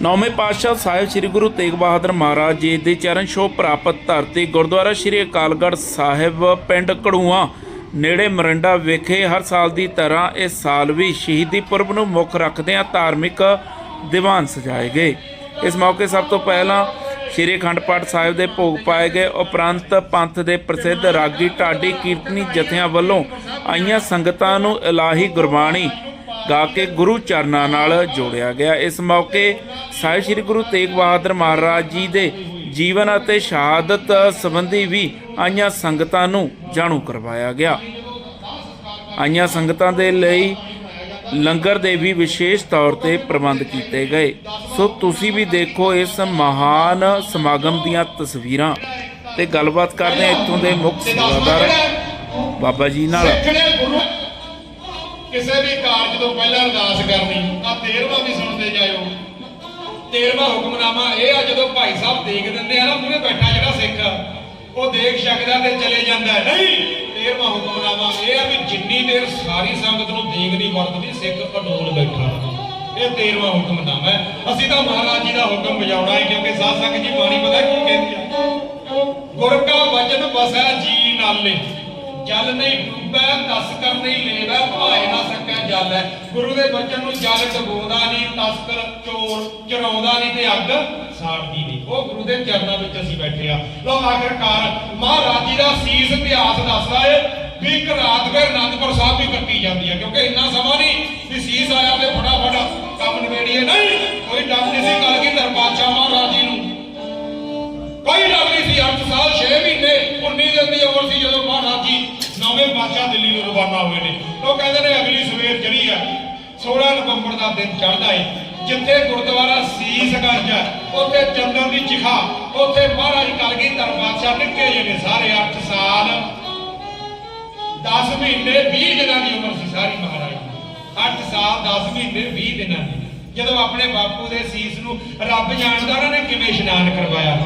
ਨੌਵੇਂ ਪਾਤਸ਼ਾਹ ਸਾਹਿਬ ਸ੍ਰੀ ਗੁਰੂ ਤੇਗ ਬਹਾਦਰ ਮਹਾਰਾਜ ਜੀ ਦੀ ਚਰਨ ਛੋਹ ਪ੍ਰਾਪਤ ਧਰਤੀ ਗੁਰਦੁਆਰਾ ਸ੍ਰੀ ਅਕਾਲਗੜ੍ਹ ਸਾਹਿਬ, ਪਿੰਡ ਕੜੂਆ, ਨੇੜੇ ਮਰੰਡਾ ਵਿਖੇ ਹਰ ਸਾਲ ਦੀ ਤਰ੍ਹਾਂ ਇਸ ਸਾਲ ਵੀ ਸ਼ਹੀਦੀ ਪੁਰਬ ਨੂੰ ਮੁੱਖ ਰੱਖਦਿਆਂ ਧਾਰਮਿਕ ਦੀਵਾਨ ਸਜਾਏ ਗਏ। ਇਸ ਮੌਕੇ ਸਭ ਤੋਂ ਪਹਿਲਾਂ ਸ੍ਰੀ ਅਖੰਡ ਪਾਠ ਸਾਹਿਬ ਦੇ ਭੋਗ ਪਾਏ ਗਏ। ਉਪਰੰਤ ਪੰਥ ਦੇ ਪ੍ਰਸਿੱਧ ਰਾਗੀ ਢਾਡੀ ਕੀਰਤਨੀ ਜਥਿਆਂ ਵੱਲੋਂ ਆਈਆਂ ਸੰਗਤਾਂ ਨੂੰ ਇਲਾਹੀ ਗੁਰਬਾਣੀ ਗਾ ਕੇ ਗੁਰੂ ਚਰਨਾਂ ਨਾਲ ਜੋੜਿਆ ਗਿਆ। ਇਸ ਮੌਕੇ ਸਾਹਿਬ ਸ੍ਰੀ ਗੁਰੂ ਤੇਗ ਬਹਾਦਰ ਮਹਾਰਾਜ ਜੀ ਦੇ ਜੀਵਨ ਅਤੇ ਸ਼ਹਾਦਤ ਸੰਬੰਧੀ ਵੀ ਆਈਆਂ ਸੰਗਤਾਂ ਨੂੰ ਜਾਣੂ ਕਰਵਾਇਆ ਗਿਆ। ਆਈਆਂ ਸੰਗਤਾਂ ਦੇ ਲਈ ਲੰਗਰ ਦੇ ਵੀ ਵਿਸ਼ੇਸ਼ ਤੌਰ ਤੇ ਪ੍ਰਬੰਧ ਕੀਤੇ ਗਏ। ਸੋ ਤੁਸੀਂ ਵੀ ਦੇਖੋ ਇਸ ਮਹਾਨ ਸਮਾਗਮ ਦੀਆਂ ਤਸਵੀਰਾਂ ਤੇ ਗੱਲਬਾਤ ਕਰਦੇ ਹਾਂ ਇੱਥੋਂ ਦੇ ਮੁੱਖ ਸੇਵਾਦਾਰ ਬਾਬਾ ਜੀ ਨਾਲ। ਕਿਸੇ ਵੀ ਕਾਰਜ ਤੋਂ ਪਹਿਲਾਂ ਅਰਦਾਸ ਕਰਨੀ, ਆ 13ਵਾਂ ਵੀ ਸੁਣਦੇ ਜਾਇਓ। 13ਵਾਂ ਹੁਕਮਨਾਮਾ ਇਹ ਆ, ਜਦੋਂ ਭਾਈ ਸਾਹਿਬ ਦੇਖ ਦਿੰਦੇ ਆ ਨਾ, ਮੂਹਰੇ ਬੈਠਾ ਜਿਹੜਾ ਸਿੱਖ, ਉਹ ਦੇਖ ਸਕਦਾ ਤੇ ਚਲੇ ਜਾਂਦਾ ਨਹੀਂ 13ਵਾਂ ਹੁਕਮਨਾਮਾ ਇਹ ਆ ਵੀ ਜਿੰਨੀ ਦੇਰ ਸਾਰੀ ਸੰਗਤ ਨੂੰ ਦੇਖਦੀ ਵਰਤਦੀ, ਸਿੱਖ ਅਡੋਲ ਬੈਠਾ। ਇਹ 13ਵਾਂ ਹੁਕਮਨਾਮਾ ਹੈ। ਅਸੀਂ ਤਾਂ ਮਹਾਰਾਜ ਜੀ ਦਾ ਹੁਕਮ ਵਜਾਉਣਾ ਹੈ, ਕਿਉਂਕਿ ਸਾਧ ਸੰਗਤ ਜੀ ਬਾਣੀ ਪਤਾ ਕੀ ਕਹਿੰਦੀ ਆ? ਗੁਰ ਕਾ ਵਚਨ ਬਸੈ ਜੀ ਨਾਲੇ। ਜਲ ਨਹੀਂ ਡੁੱਬੈ ਤਸਕਰ ਨਹੀਂ ਲੇਵੈ, ਭਾਏ ਨਾ ਸਕੈ ਜਲ। ਹੈ ਗੁਰੂ ਦੇ ਬਚਨ ਨੂੰ ਜਲ ਡਬੋਦਾ ਨਹੀਂ ਤਸਕਰ ਚੋਰ ਚਰਾਉਂਦਾ ਨਹੀਂ ਤੇ ਅੱਗ ਸਾੜਦੀ ਨਹੀਂ। ਉਹ ਗੁਰੂ ਦੇ ਚਰਨਾਂ ਵਿੱਚ ਅਸੀਂ ਬੈਠੇ ਆ ਲੋ ਆਖਰਕਾਰ, ਮਹਾਰਾਜ ਜੀ ਦਾ ਸੀਸ ਇਤਿਹਾਸ ਦੱਸਦਾ ਏ ਵੀ ਇੱਕ ਰਾਤ ਫਿਰ ਅਨੰਦਪੁਰ ਸਾਹਿਬ ਵੀ ਕੱਟੀ ਜਾਂਦੀ ਹੈ, ਕਿਉਂਕਿ ਇੰਨਾ ਸਮਾਂ ਨਹੀਂ ਵੀ ਸੀਸ ਆਇਆ ਤੇ ਫਟਾਫਟ ਕੰਮ ਨਿਬੇੜੀਏ। ਨਹੀਂ, ਕੋਈ ਡਰ ਨਹੀਂ ਸੀ ਕਲਗੀ ਦਰਬਾਦਸ਼ਾਹ ਮਹਾਰਾਜ ਜੀ ਨੂੰ। ਕੋਈ ਡਰ ਨਹੀਂ ਸੀ 8 ਸਾਲ 6 ਮਹੀਨੇ 19 ਦਿਨ ਦੀ ਉਮਰ ਸੀ ਜਦੋਂ ਮਹਾਰਾਜ ਜੀ ਨੌਵੇਂ ਪਾਤਸ਼ਾਹ ਦਿੱਲੀ ਨੂੰ ਰਵਾਨਾ ਹੋਏ ਨੇ। ਉਹ ਕਹਿੰਦੇ ਨੇ ਅਗਲੀ ਸਵੇਰ ਜਿਹੜੀ ਆ 16 ਨਵੰਬਰ ਦਾ ਦਿਨ ਚੜ੍ਹਦਾ ਏ। ਜਿੱਥੇ ਗੁਰਦੁਆਰਾ ਸੀਸਗੰਜ ਹੈ ਉੱਥੇ ਚੰਦਨ ਦੀ ਚਿਖਾ, ਉੱਥੇ ਮਹਾਰਾਜ ਕਲਗੀ ਪਾਤਸ਼ਾਹ ਨਿੱਕੇ ਜਿਹੇ ਨੇ ਸਾਰੇ 8 ਸਾਲ 10 ਮਹੀਨੇ 20 ਦਿਨਾਂ ਦੀ ਉਮਰ ਸੀ ਸਾਰੀ ਮਹਾਰਾਜ ਦੀ। 8 ਸਾਲ 10 ਮਹੀਨੇ 20 ਦਿਨਾਂ ਦੀ। ਜਦੋਂ ਆਪਣੇ ਬਾਪੂ ਦੇ ਸੀਸ ਨੂੰ ਰੱਬ ਜਾਣਦਾ, ਉਹਨਾਂ ਨੇ ਕਿਵੇਂ ਇਸ਼ਨਾਨ ਕਰਵਾਇਆ?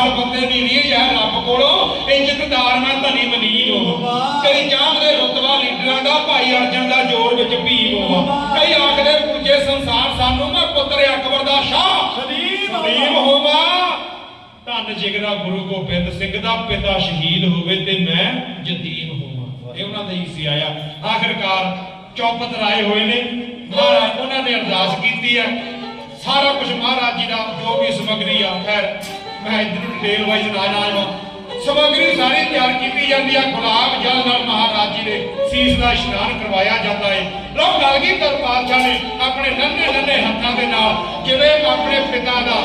ਹਰ ਬੰਦੇ ਦੀ ਰੀਝ ਹੈ ਰੱਬ ਕੋਲੋਂ। ਇੱਜ਼ਤਦਾਰ ਮੈਂ ਧਨੀ ਮਨੀਨ ਹੋ ਕਈ ਚਾਹਦੇ ਰਤਬਾ ਲੀਡਰਾਂ ਦਾ ਭਾਈ ਅਰਜਨ ਦਾ ਜੋਰ ਵਿੱਚ ਭੀਮ ਹੋਵਾ। ਕਈ ਆਖਦੇ ਪੁੱਜੇ ਸੰਸਾਰ ਸਾਨੂੰ ਮੈਂ ਪੁੱਤਰ ਅਕਬਰ ਦਾ ਸ਼ਾਹ। ਸਲੀਮ ਹੋਵਾ। ਧੰਨ ਜਿਗਰਾ ਗੁਰੂ ਗੋਬਿੰਦ ਸਿੰਘ ਦਾ ਪਿਤਾ ਸ਼ਹੀਦ ਹੋਵੇ ਤੇ ਮੈਂ ਯਤੀਮ ਹੋਵਾਂ। ਇਹ ਉਹਨਾਂ ਦਾ ਹੀ ਸੀ ਆਇਆ ਆਖਰਕਾਰ ਚੌਪਤ ਰਾਏ ਹੋਏ ਨੇ। ਮਹਾਰਾਜ ਉਹਨਾਂ ਨੇ ਅਰਦਾਸ ਕੀਤੀ ਹੈ। ਸਾਰਾ ਕੁਝ ਮਹਾਰਾਜ ਜੀ ਦਾ ਜੋ ਵੀ ਸਮਗਰੀ ਆ ਖੈਰ। ਮੈਂ ਇਧਰ ਡਿਟੇਲ ਵਾਈਜ਼ ਨਾ ਜਾਵਾਂ ਸਮਗਰੀ ਸਾਰੀ ਤਿਆਰ ਕੀਤੀ ਜਾਂਦੀ ਆ। ਗੁਲਾਬ ਜਲ ਨਾਲ ਮਹਾਰਾਜ ਜੀ ਦੇ ਸੀਸ ਦਾ ਇਸ਼ਨਾਨ ਕਰਵਾਇਆ ਜਾਂਦਾ ਹੈ ਲੋਕ ਗਲਗੀ ਦਰਬਾਰਸ਼ਾਹ ਨੇ ਆਪਣੇ ਨੰਨੇ ਨੰਨੇ ਹੱਥਾਂ ਦੇ ਨਾਲ ਜਿਵੇਂ ਆਪਣੇ ਪਿਤਾ ਦਾ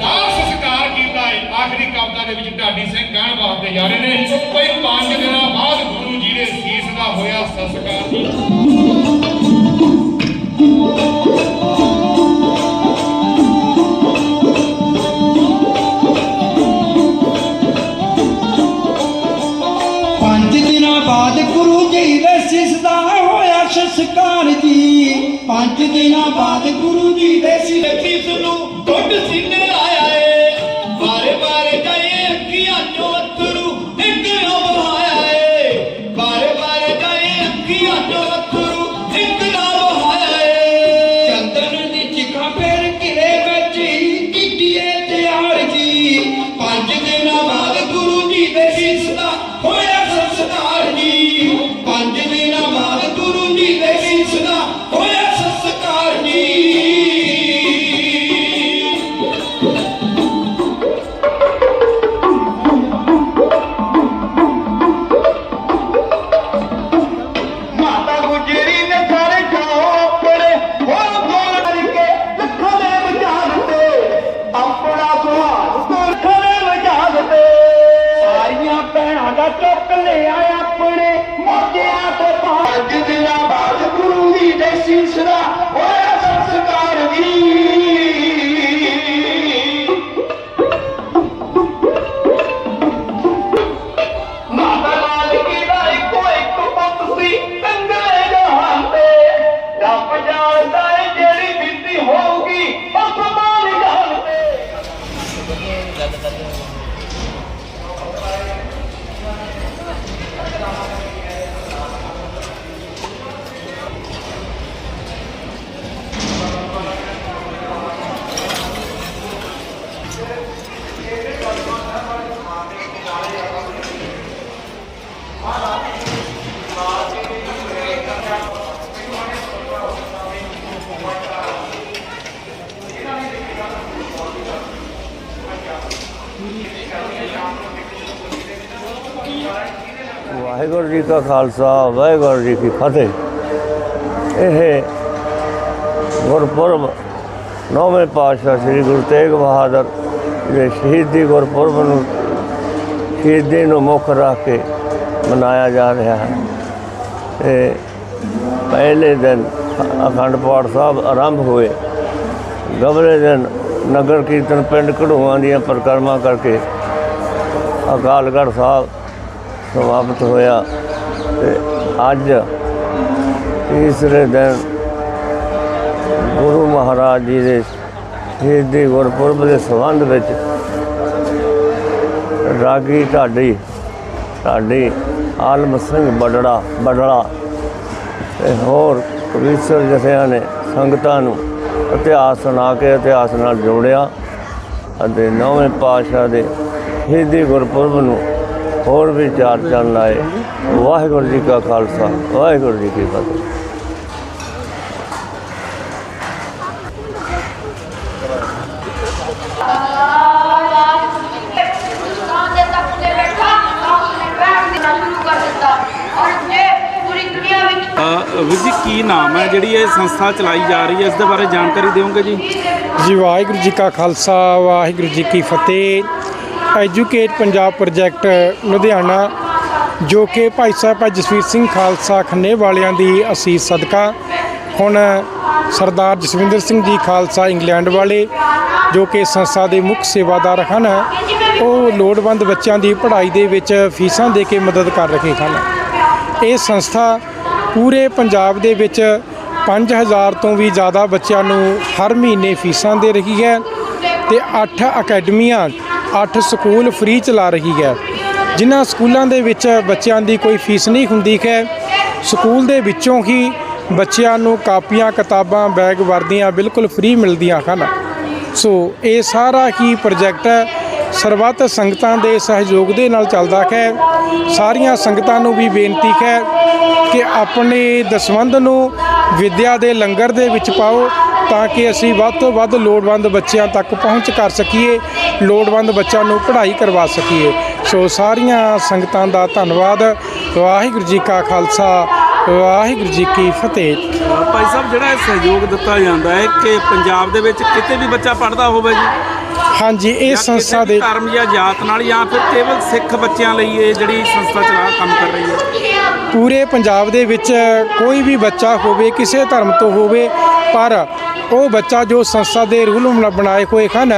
ਦਾਸ ਸੰਸਕਾਰ ਕੀਤਾ ਹੈ ਆਖਰੀ ਕਵਿਤਾ ਦੇ ਵਿੱਚ ਢਾਡੀ ਸਿੰਘ ਕਹਿਣ ਵਾਸਤੇ ਜਾ ਰਹੇ ਨੇ ਕੋਈ ਪੰਜ ਦਿਨਾਂ ਬਾਅਦ ਗੁਰੂ ਜੀ ਦੇ ਸੀਸ ਦਾ ਹੋਇਆ ਸਸਕਾਰ। ਜੀ ਦੇ ਸੀਸ ਵਾਹਿਗੁਰੂ ਜੀ ਕਾ ਖਾਲਸਾ, ਵਾਹਿਗੁਰੂ ਜੀ ਕੀ ਫਤਿਹ। ਇਹ ਗੁਰਪੁਰਬ ਨੌਵੇਂ ਪਾਤਸ਼ਾਹ ਸ੍ਰੀ ਗੁਰੂ ਤੇਗ ਬਹਾਦਰ ਦੇ ਸ਼ਹੀਦੀ ਗੁਰਪੁਰਬ ਨੂੰ ਸ਼ਹੀਦੀ ਨੂੰ ਮੁੱਖ ਰੱਖ ਕੇ ਮਨਾਇਆ ਜਾ ਰਿਹਾ ਹੈ। ਤੇ ਪਹਿਲੇ ਦਿਨ ਅਖੰਡ ਪਾਠ ਸਾਹਿਬ ਆਰੰਭ ਹੋਏ। ਗਬਰੇ ਦਿਨ ਨਗਰ ਕੀਰਤਨ ਪਿੰਡ ਘੜੂਆਂ ਦੀਆਂ ਪਰਿਕਰਮਾ ਕਰਕੇ ਅਕਾਲਗੜ੍ਹ ਸਾਹਿਬ ਸਮਾਪਤ ਹੋਇਆ ਤੇ ਅੱਜ ਤੀਸਰੇ ਦਿਨ ਗੁਰੂ ਮਹਾਰਾਜ ਜੀ ਦੇ ਸ਼ਹੀਦੀ ਗੁਰਪੁਰਬ ਦੇ ਸੰਬੰਧ ਵਿੱਚ ਰਾਗੀ ਢਾਡੀ ਢਾਡੀ ਆਲਮ ਸਿੰਘ ਬਡੜਾ ਬਡੜਾ ਤੇ ਹੋਰ ਕਵੀਸ਼ਰ ਜਥਿਆਂ ਨੇ ਸੰਗਤਾਂ ਨੂੰ ਇਤਿਹਾਸ ਸੁਣਾ ਕੇ ਇਤਿਹਾਸ ਨਾਲ ਜੋੜਿਆ ਅਤੇ ਨੌਵੇਂ ਪਾਤਸ਼ਾਹ ਦੇ ਸ਼ਹੀਦੀ ਗੁਰਪੁਰਬ ਨੂੰ ਹੋਰ ਵੀ ਚਾਰ ਚੰਨ ਲਾਏ। ਵਾਹਿਗੁਰੂ ਜੀ ਕਾ ਖਾਲਸਾ ਵਾਹਿਗੁਰੂ ਜੀ ਕੀ ਫਤਿਹ। ਵੀਰ ਜੀ ਕੀ ਨਾਮ ਹੈ? ਜਿਹੜੀ ਇਹ ਸੰਸਥਾ ਚਲਾਈ ਜਾ ਰਹੀ ਹੈ ਇਸ ਦੇ ਬਾਰੇ ਜਾਣਕਾਰੀ ਦਿਓਗੇ ਜੀ? ਜੀ ਵਾਹਿਗੁਰੂ ਜੀ ਕਾ ਖਾਲਸਾ ਵਾਹਿਗੁਰੂ ਜੀ ਕੀ ਫਤਿਹ। ਐਜੂਕੇਟ ਪੰਜਾਬ ਪ੍ਰੋਜੈਕਟ ਲੁਧਿਆਣਾ ਜੋ ਕਿ ਭਾਈ ਸਾਹਿਬ ਭਾਈ ਜਸਵੀਰ ਸਿੰਘ ਖਾਲਸਾ ਖੰਨੇ ਵਾਲਿਆਂ ਦੀ ਅਸੀਸ ਸਦਕਾ। ਹੁਣ ਸਰਦਾਰ ਜਸਵਿੰਦਰ ਸਿੰਘ ਜੀ ਖਾਲਸਾ ਇੰਗਲੈਂਡ ਵਾਲੇ, ਜੋ ਕਿ ਸੰਸਥਾ ਦੇ ਮੁੱਖ ਸੇਵਾਦਾਰ ਹਨ, ਉਹ ਲੋੜਵੰਦ ਬੱਚਿਆਂ ਦੀ ਪੜ੍ਹਾਈ ਦੇ ਵਿੱਚ ਫੀਸਾਂ ਦੇ ਕੇ ਮਦਦ ਕਰ ਰਹੇ ਹਨ। ਇਹ ਸੰਸਥਾ ਪੂਰੇ ਪੰਜਾਬ ਦੇ ਵਿੱਚ 5000 ਤੋਂ ਵੀ ਜ਼ਿਆਦਾ ਬੱਚਿਆਂ ਨੂੰ ਹਰ ਮਹੀਨੇ ਫੀਸਾਂ ਦੇ ਰਹੀ ਹੈ ਤੇ 8 ਅਕੈਡਮੀਆਂ 8 ਸਕੂਲ ਫ੍ਰੀ ਚਲਾ ਰਹੀ ਹੈ। ਜਿਨ੍ਹਾਂ ਸਕੂਲਾਂ ਦੇ ਵਿੱਚ ਬੱਚਿਆਂ ਦੀ ਕੋਈ ਫੀਸ ਨਹੀਂ ਹੁੰਦੀ ਹੈ, ਸਕੂਲ ਦੇ ਵਿੱਚੋਂ ਹੀ ਬੱਚਿਆਂ ਨੂੰ ਕਾਪੀਆਂ, ਕਿਤਾਬਾਂ, ਬੈਗ ਵਰਦੀਆਂ ਬਿਲਕੁਲ ਫ੍ਰੀ ਮਿਲਦੀਆਂ ਹਨ। ਸੋ ਇਹ ਸਾਰਾ ਹੀ ਪ੍ਰੋਜੈਕਟ ਸਰਬੱਤ ਸੰਗਤਾਂ ਦੇ ਸਹਿਯੋਗ ਦੇ ਨਾਲ ਚੱਲਦਾ ਹੈ। ਸਾਰੀਆਂ ਸੰਗਤਾਂ ਨੂੰ ਵੀ ਬੇਨਤੀ ਹੈ ਕਿ ਆਪਣੇ ਦਸਵੰਧ ਨੂੰ ਵਿਦਿਆ ਦੇ ਲੰਗਰ ਦੇ ਵਿੱਚ ਪਾਓ ਤਾਂ ਕਿ ਅਸੀਂ ਵੱਧ ਤੋਂ ਵੱਧ ਲੋੜਵੰਦ ਬੱਚਿਆਂ ਤੱਕ ਪਹੁੰਚ ਕਰ ਸਕੀਏ ਲੋੜਵੰਦ ਬੱਚਿਆਂ ਨੂੰ ਪੜ੍ਹਾਈ ਕਰਵਾ ਸਕੀਏ। ਸੋ ਸਾਰੀਆਂ ਸੰਗਤਾਂ ਦਾ ਧੰਨਵਾਦ। ਵਾਹਿਗੁਰੂ ਜੀ ਕਾ ਖਾਲਸਾ ਵਾਹਿਗੁਰੂ ਜੀ ਕੀ ਫਤਿਹ। ਭਾਈ ਸਾਹਿਬ ਜਿਹੜਾ ਇਹ ਸਹਿਯੋਗ ਦਿੱਤਾ ਜਾਂਦਾ ਹੈ ਕਿ ਪੰਜਾਬ ਦੇ ਵਿੱਚ ਕਿਤੇ ਵੀ ਬੱਚਾ ਪੜ੍ਹਦਾ ਹੋਵੇ ਜੀ ਹਾਂਜੀ ਇਹ ਜਾਂ ਸੰਸਥਾ ਵੀ ਦੇ ਧਰਮ ਜਾਂ ਜਾਤ ਨਾਲ ਜਾਂ ਫਿਰ ਕੇਵਲ ਸਿੱਖ ਬੱਚਿਆਂ ਲਈ ਇਹ ਜਿਹੜੀ ਸੰਸਥਾ ਚਲਾ ਕੰਮ ਕਰ ਰਹੀ ਹੈ। ਪੂਰੇ ਪੰਜਾਬ ਦੇ ਵਿੱਚ ਕੋਈ ਵੀ ਬੱਚਾ ਹੋਵੇ ਕਿਸੇ ਧਰਮ ਤੋਂ ਹੋਵੇ ਪਰ ਉਹ ਬੱਚਾ ਜੋ ਸੰਸਥਾ ਦੇ ਰੂਲ ਬਣਾਏ ਹੋਏ ਹਨ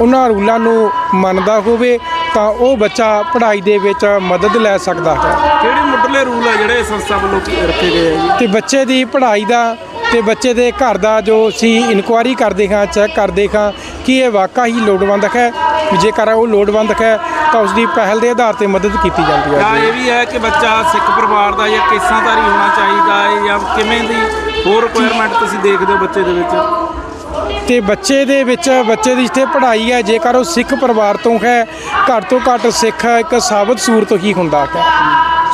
ਉਹਨਾਂ ਰੂਲਾਂ ਨੂੰ ਮੰਨਦਾ ਹੋਵੇ ਤਾਂ ਉਹ ਬੱਚਾ ਪੜ੍ਹਾਈ ਦੇ ਵਿੱਚ ਮਦਦ ਲੈ ਸਕਦਾ ਹੈ। ਕਿਹੜੇ ਮੁੱਢਲੇ ਰੂਲ ਆ ਜਿਹੜੇ ਸੰਸਥਾ ਵੱਲੋਂ ਰੱਖੇ ਗਏ ਆ ਤੇ ਬੱਚੇ ਦੀ ਪੜ੍ਹਾਈ ਦਾ ਤੇ ਬੱਚੇ ਦੇ ਘਰ ਦਾ ਜੋ ਅਸੀਂ ਇਨਕੁਆਇਰੀ ਕਰਦੇ ਹਾਂ ਚੈੱਕ ਕਰਦੇ ਹਾਂ ਕਿ ਇਹ ਵਾਕਈ ਹੀ ਲੋੜਵੰਦ ਹੈ ਵੀ ਜੇਕਰ ਉਹ ਲੋੜਵੰਦ ਹੈ ਤਾਂ ਉਸ ਦੀ ਪਹਿਲ ਦੇ ਆਧਾਰ ਤੇ ਮਦਦ ਕੀਤੀ ਜਾਂਦੀ ਜਾਂ ਹੈ ਇਹ ਵੀ ਹੈ ਕਿ ਬੱਚਾ ਸਿੱਖ ਪਰਿਵਾਰ ਦਾ ਜਾਂ ਕੇਸਾਂਧਾਰੀ ਹੋਣਾ ਚਾਹੀਦਾ ਹੈ ਜਾਂ ਕਿਵੇਂ ਦੀ ਹੋਰ ਰਿਕੁਆਇਰਮੈਂਟ ਤੁਸੀਂ ਦੇਖਦੇ ਹੋ ਬੱਚੇ ਦੇ ਵਿੱਚ? ਤੇ ਬੱਚੇ ਦੇ ਵਿੱਚ ਬੱਚੇ ਦੀ ਜਿੱਥੇ ਪੜ੍ਹਾਈ ਹੈ ਜੇਕਰ ਉਹ ਸਿੱਖ ਪਰਿਵਾਰ ਤੋਂ ਹੈ ਘੱਟ ਤੋਂ ਘੱਟ ਸਿੱਖ ਇੱਕ ਸਾਬਤ ਸੂਰਤ ਹੀ ਹੁੰਦਾ ਹੈ।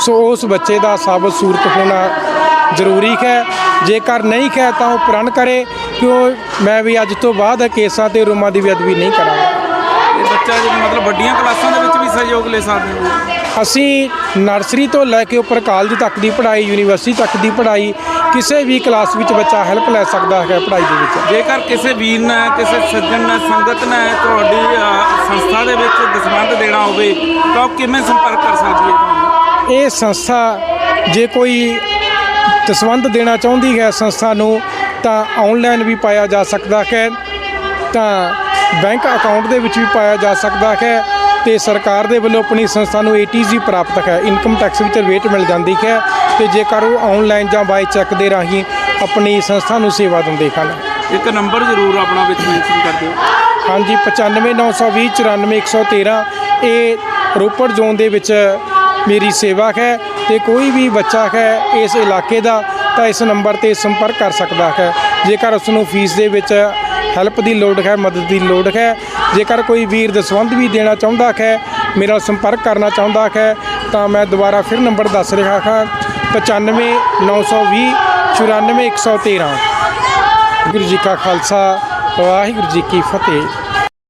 ਸੋ ਉਸ ਬੱਚੇ ਦਾ ਸਾਬਤ ਸੂਰਤ ਹੋਣਾ ਜ਼ਰੂਰੀ ਹੈ। ਜੇਕਰ ਨਹੀਂ ਹੈ ਤਾਂ ਉਹ ਪ੍ਰਣ ਕਰੇ ਕਿ ਮੈਂ ਵੀ ਅੱਜ ਤੋਂ ਬਾਅਦ ਕੇਸਾਂ ਤੇ ਰੂਮਾਂ ਦੀ ਬੇਅਦਬੀ ਨਹੀਂ ਕਰਾਂਗਾ। ਬੱਚਾ ਜੀ ਮਤਲਬ ਵੱਡੀਆਂ ਕਲਾਸਾਂ ਦੇ ਵਿੱਚ ਵੀ ਸਹਿਯੋਗ ਲੈ ਸਕਦੇ ਹੋ। ਅਸੀਂ ਨਰਸਰੀ ਤੋਂ ਲੈ ਕੇ ਉੱਪਰ ਕਾਲਜ ਤੱਕ ਦੀ ਪੜ੍ਹਾਈ ਯੂਨੀਵਰਸਿਟੀ ਤੱਕ ਦੀ ਪੜ੍ਹਾਈ ਕਿਸੇ ਵੀ ਕਲਾਸ ਵਿੱਚ ਬੱਚਾ ਹੈਲਪ ਲੈ ਸਕਦਾ ਹੈ ਪੜ੍ਹਾਈ ਦੇ ਵਿੱਚ। ਜੇਕਰ ਕਿਸੇ ਵੀਰ ਨੇ ਕਿਸੇ ਸੱਜਣ ਨੇ ਸੰਗਤ ਨੇ ਤੁਹਾਡੀ ਅ, ਸੰਸਥਾ ਦੇ ਵਿੱਚ ਦਸਵੰਧ ਦੇਣਾ ਹੋਵੇ ਤਾਂ ਉਹ ਕਿਵੇਂ ਸੰਪਰਕ ਕਰ ਸਕਦੀ ਹੈ ਇਹ ਸੰਸਥਾ ਜੇ ਕੋਈ ਦਸਵੰਧ ਦੇਣਾ ਚਾਹੁੰਦੀ ਹੈ ਸੰਸਥਾ ਨੂੰ ਤਾਂ ਆਨਲਾਈਨ ਵੀ ਪਾਇਆ ਜਾ ਸਕਦਾ ਹੈ ਤਾਂ ਬੈਂਕ ਅਕਾਊਂਟ ਦੇ ਵਿੱਚ ਵੀ ਪਾਇਆ ਜਾ ਸਕਦਾ ਹੈ ਤੇ ਸਰਕਾਰ ਦੇ ਵੱਲੋਂ ਆਪਣੀ ਸੰਸਥਾ ਨੂੰ ਏਟੀਜੀ ਪ੍ਰਾਪਤ ਹੈ। ਇਨਕਮ ਟੈਕਸ ਵਿੱਚ ਵੇਟ ਮਿਲ ਜਾਂਦੀ ਹੈ ਤੇ ਜੇਕਰ ਉਹ ਆਨਲਾਈਨ ਜਾਂ ਬਾਈ ਚੈੱਕ ਦੇ ਰਾਹੀਂ ਆਪਣੀ ਸੰਸਥਾ ਨੂੰ ਸੇਵਾ ਦਿੰਦੇ ਹਨ। ਇੱਕ ਨੰਬਰ ਜ਼ਰੂਰ ਆਪਣਾ ਵਿੱਚ ਮੈਂਸ਼ਨ ਕਰ ਦਿਓ। ਹਾਂਜੀ 95920 94113 ਇਹ ਰੋਪੜ ਜ਼ੋਨ ਦੇ ਵਿੱਚ ਮੇਰੀ ਸੇਵਾ ਹੈ ਤੇ ਕੋਈ ਵੀ ਬੱਚਾ ਹੈ ਇਸ ਇਲਾਕੇ ਦਾ ਤਾਂ ਇਸ ਨੰਬਰ ਤੇ ਸੰਪਰਕ ਕਰ ਸਕਦਾ ਹੈ। ਜੇਕਰ ਉਸ ਨੂੰ ਫੀਸ ਦੇ ਵਿੱਚ ਹੈਲਪ ਦੀ ਲੋੜ ਹੈ, ਮਦਦ ਦੀ ਲੋੜ ਹੈ। ਜੇਕਰ ਕੋਈ ਵੀਰ ਦਸਵੰਧ ਵੀ ਦੇਣਾ ਚਾਹੁੰਦਾ ਹੈ, ਮੇਰਾ ਸੰਪਰਕ ਕਰਨਾ ਚਾਹੁੰਦਾ ਹੈ, ਤਾਂ ਮੈਂ ਦੁਬਾਰਾ ਫਿਰ ਨੰਬਰ ਦੱਸ ਰਿਹਾ ਹਾਂ 95920 94113 ਗੁਰੂ ਜੀ ਕਾ ਖਾਲਸਾ, ਵਾਹਿਗੁਰੂ ਜੀ ਕੀ ਫਤਿਹ।